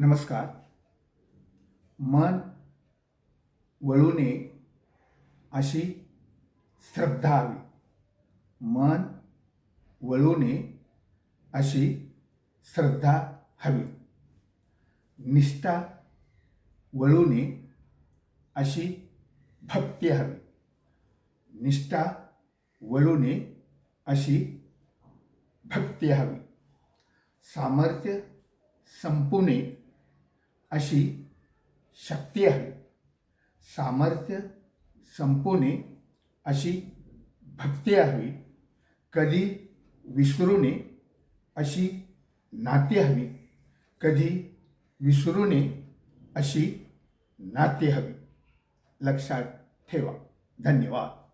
नमस्कार. मन वळू नये अशी श्रद्धा हवी. मन वळू नये अशी श्रद्धा हवी. निष्ठा वळू नये अशी भक्ती हवी. निष्ठा वळू नये अशी भक्ती हवी. सामर्थ्य संपू नये अशी शक्ती हवी सामर्थ्य संपू नये अशी भक्ती हवी कधी विसरू नये अशी नाती हवी. कधी विसरू नये अशी नाती हवी. लक्षात ठेवा. धन्यवाद.